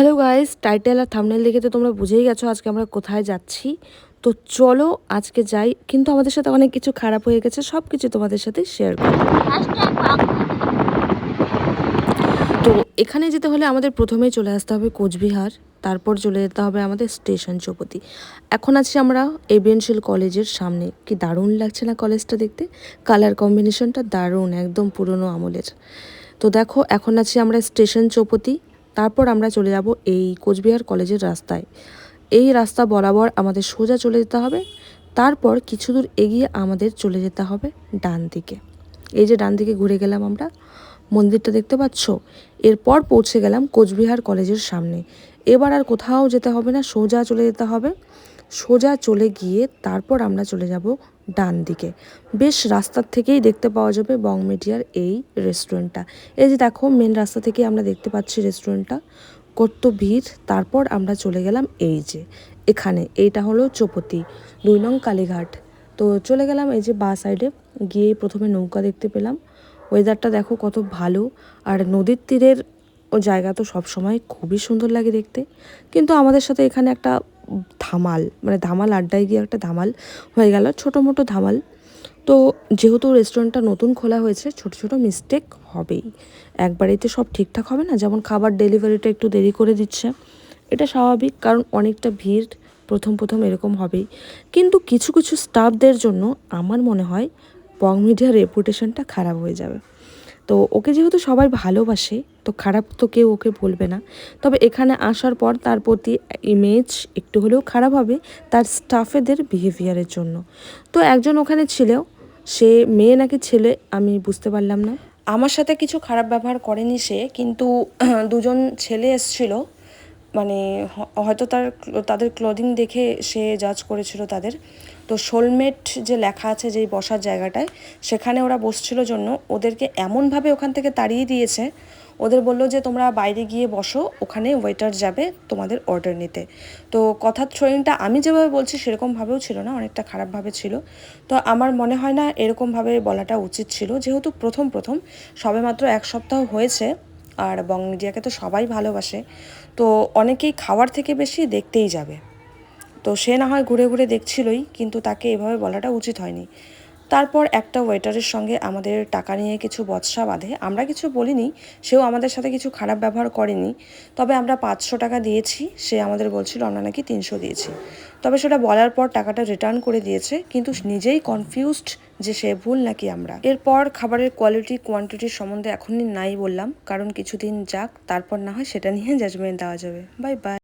Hello guys title আর thumbnail দেখে তো তোমরা বুঝেই গেছো আজকে আমরা কোথায় যাচ্ছি। তো চলো আজকে যাই, কিন্তু আমাদের সাথে অনেক কিছু খারাপ হয়ে গেছে সব কিছু তোমাদের সাথে শেয়ার করব। তো এখানে যেতে হলে আমাদের প্রথমেই চলে আসতে হবে কোচবিহার, তারপর চলে যেতে হবে আমাদের স্টেশন চৌপতি। এখন আছি আমরা এবিএনশিল কলেজের সামনে। কি দারুণ লাগছে না কলেজটা দেখতে? কালার কম্বিনেশনটা দারুণ, একদম পুরনো আমলের। তো দেখো, এখন আছি আমরা স্টেশন চৌপতি তারপর আমরা চলে যাব এই কোচবিহার কলেজের রাস্তায়। এই রাস্তা বরাবর আমাদের সোজা চলে যেতে হবে, তারপর কিছু দূর এগিয়ে আমাদের চলে যেতে হবে ডান দিকে। এই যে ডান দিকে ঘুরে গেলাম আমরা, মন্দিরটা দেখতে পাচ্ছ? এরপর পৌঁছে গেলাম কোচবিহার কলেজের সামনে। এবার আর কোথাও যেতে হবে না, সোজা চলে যেতে হবে। সোজা চলে গিয়ে তারপর আমরা চলে যাব ডান দিকে। বেশ রাস্তার থেকেই দেখতে পাওয়া যাবে বং মিডিয়ার এই রেস্টুরেন্টটা। এই যে দেখো মেন রাস্তা থেকে আমরা দেখতে পাচ্ছি রেস্টুরেন্টটা। কত ভিড়। তারপর আমরা চলে গেলাম এই যে, এখানে। এইটা হলো চৌপতি, দুই নং কালীঘাট। তো চলে গেলাম এই যে বা সাইডে গিয়ে প্রথমে নৌকা দেখতে পেলাম। ওয়েদারটা দেখো কত ভালো। আর নদীর তীরের জায়গা তো সবসময় খুবই সুন্দর লাগে দেখতে। কিন্তু আমাদের সাথে এখানে একটা ধামাল মানে ধামাল আড্ডায় গিয়ে একটা ধামাল হয়ে গেল, ছোটো মোটো ধামাল। তো যেহেতু রেস্টুরেন্টটা নতুন খোলা হয়েছে, ছোট ছোট মিস্টেক হবেই। একবারেতে সব ঠিকঠাক হবে না? যেমন খাবার ডেলিভারিটা একটু দেরি করে দিচ্ছে। এটা স্বাভাবিক, কারণ অনেকটা ভিড় প্রথম প্রথম এরকম হবেই। কিন্তু কিছু কিছু স্টাফদের জন্য আমার মনে হয় বং মিডিয়ার রেপুটেশনটা খারাপ হয়ে যাবে। তো ওকে যেহেতু সবাই ভালোবাসে, তো খারাপ তো কেউ ওকে বলবে না। তবে এখানে আসার পর তার প্রতি ইমেজ একটু হলেও খারাপ হবে তার স্টাফেদের বিহেভিয়ারের জন্য। তো একজন ওখানে ছিল সে মেয়ে নাকি ছেলে আমি বুঝতে পারলাম না। আমার সাথে কিছু খারাপ ব্যবহার করেনি সে, কিন্তু দুজন ছেলে এসছিল মানে হয়তো তার তাদের ক্লোদিং দেখে সে জাজ করেছিল তাদের। তো সোলমেট যে লেখা আছে যেই বসার জায়গাটায়, সেখানে ওরা বসছিল জন্য ওদেরকে এমনভাবে ওখান থেকে তাড়িয়ে দিয়েছে, ওদের বলল যে তোমরা বাইরে গিয়ে বসো, ওখানে ওয়েটার যাবে তোমাদের অর্ডার নিতে। তো কথার থ্রোয়িংটা আমি যেভাবে বলছি সেরকমভাবেও ছিল না, অনেকটা খারাপভাবে ছিল। তো আমার মনে হয় না এরকমভাবে বলাটা উচিত ছিল, যেহেতু প্রথম প্রথম সবেমাত্র এক সপ্তাহ হয়েছে, আর বং মিডিয়াকে তো সবাই ভালোবাসে। তো অনেকেই খাওয়ার থেকে বেশি দেখতেই যাবে। তো সে না হয় ঘুরে ঘুরে দেখছিলই, কিন্তু তাকে এভাবে বলাটা উচিত হয়নি। তারপর একটা ওয়েটারের সঙ্গে আমাদের টাকা নিয়ে কিছু বৎসা বাঁধে। আমরা কিছু বলিনি, সেও আমাদের সাথে কিছু খারাপ ব্যবহার করেনি। তবে আমরা পাঁচশো টাকা দিয়েছি, সে আমাদের বলছিল আমরা নাকি তিনশো দিয়েছি। তবে সেটা বলার পর টাকাটা রিটার্ন করে দিয়েছে, কিন্তু নিজেই কনফিউজড যে সে ভুল নাকি আমরা। এরপর খাবারের কোয়ালিটি কোয়ান্টিটির সম্বন্ধে এখনই নাই বললাম, কারণ কিছুদিন যাক, তারপর না হয় সেটা নিয়ে জাজমেন্ট দেওয়া যাবে। Bye bye